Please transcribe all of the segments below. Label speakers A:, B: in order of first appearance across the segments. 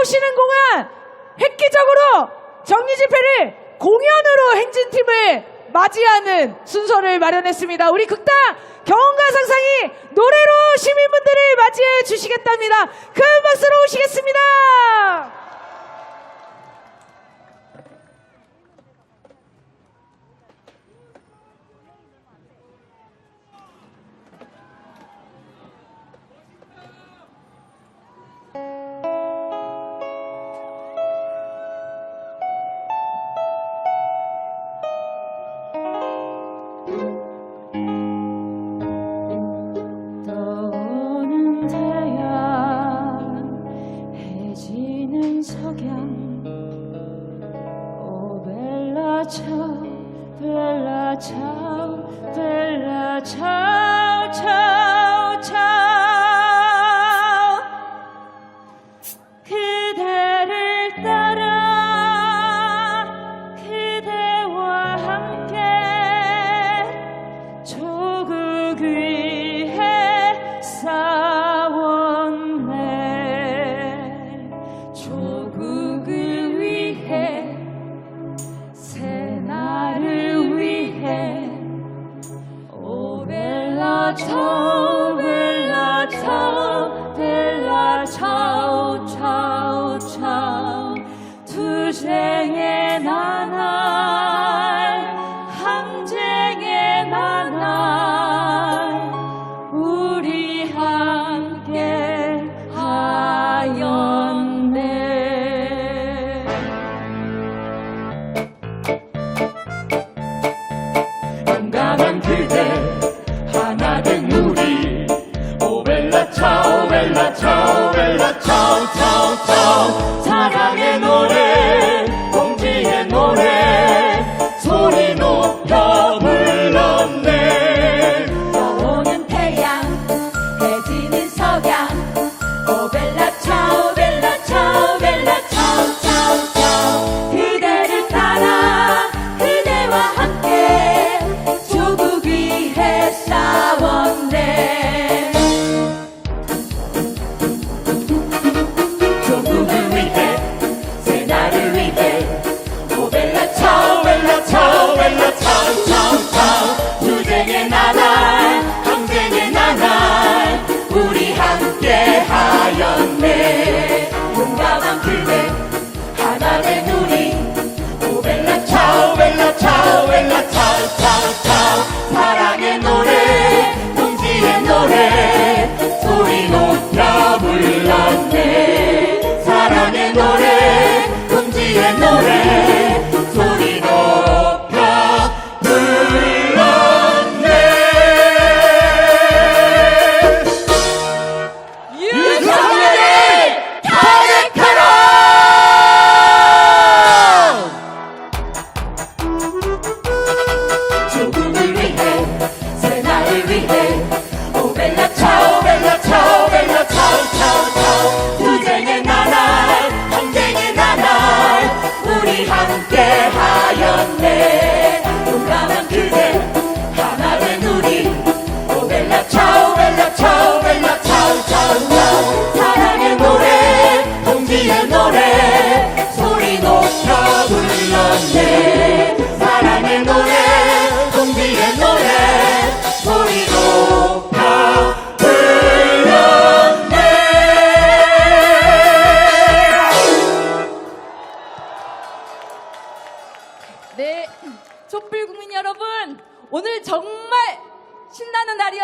A: 나오시는 동안 획기적으로 정리 집회를 공연으로 행진팀을 맞이하는 순서를 마련했습니다. 우리 극단 경험과 상상이 노래로 시민분들을 맞이해 주시겠답니다. 큰 박수로 오시겠습니다.
B: 벨라 차오 벨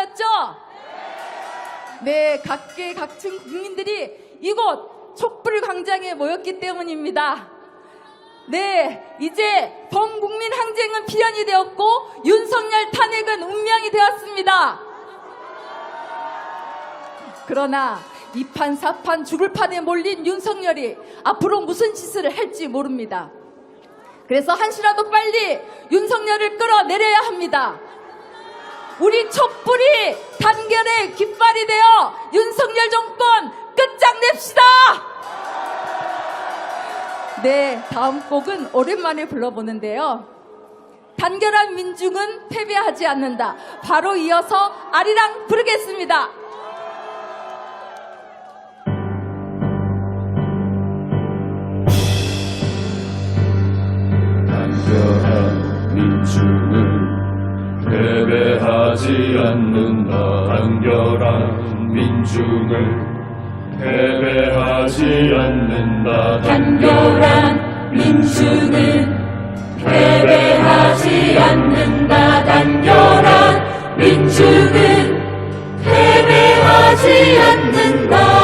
A: 날이었죠? 네, 각계 각층 국민들이 이곳 촛불 광장에 모였기 때문입니다. 네, 이제 범국민 항쟁은 필연이 되었고 윤석열 탄핵은 운명이 되었습니다. 그러나 이판 사판 죽을 판에 몰린 윤석열이 앞으로 무슨 짓을 할지 모릅니다. 그래서 한시라도 빨리 윤석열을 끌어내려야 합니다. 우리 촛불이 단결의 깃발이 되어 윤석열 정권 끝장냅시다! 네, 다음 곡은 오랜만에 불러보는데요. 단결한 민중은 패배하지 않는다. 바로 이어서 아리랑 부르겠습니다.
C: 않는다. 단결한 민중을 패배하지 않는다.
B: 단결한 민중을 패배하지 않는다. 단결한 민중을 패배하지 않는다.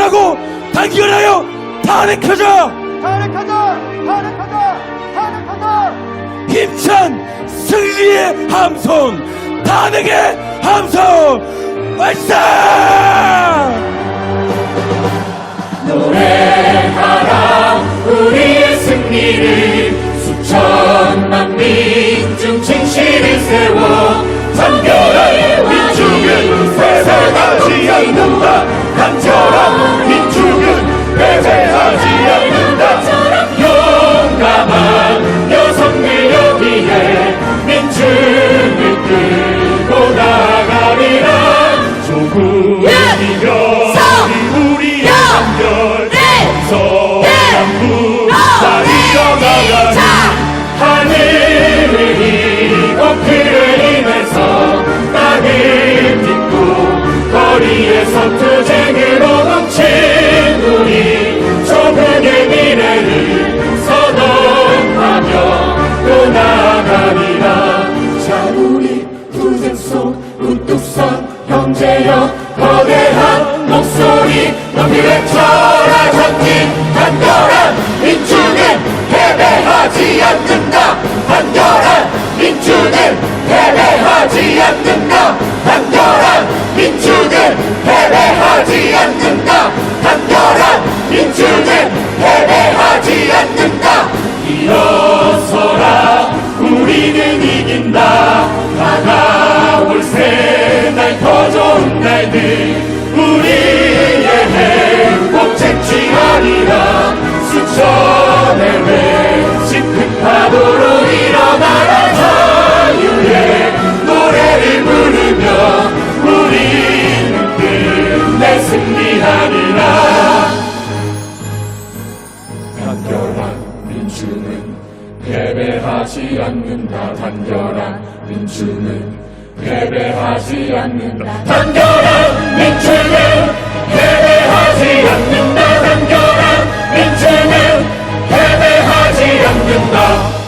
C: 단결하고 단결하여
D: 탄핵하자 탄핵하자 탄핵하자 탄핵하자 힘찬 승리의 함성! 탄핵의 함성! 발사!
E: 노래하라 우리의 승리를 천만 민중 진실을 세워 단결하여 민중은 세상을 지향한다. 간절한 예수 그제 패배하지 않는다 단결한 민주는 패배하지 않는다. 단결한 민주는 패배하지 않는다. 단결한 민주는 패배하지 않는다.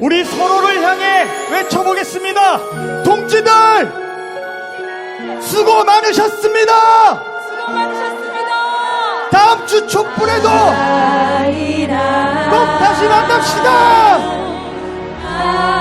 D: 우리 서로를 향해 외쳐보겠습니다. 동지들! 수고 많으셨습니다!
A: 수고 많으셨습니다!
D: 다음 주 촛불에도 꼭 다시 만납시다!
B: 아,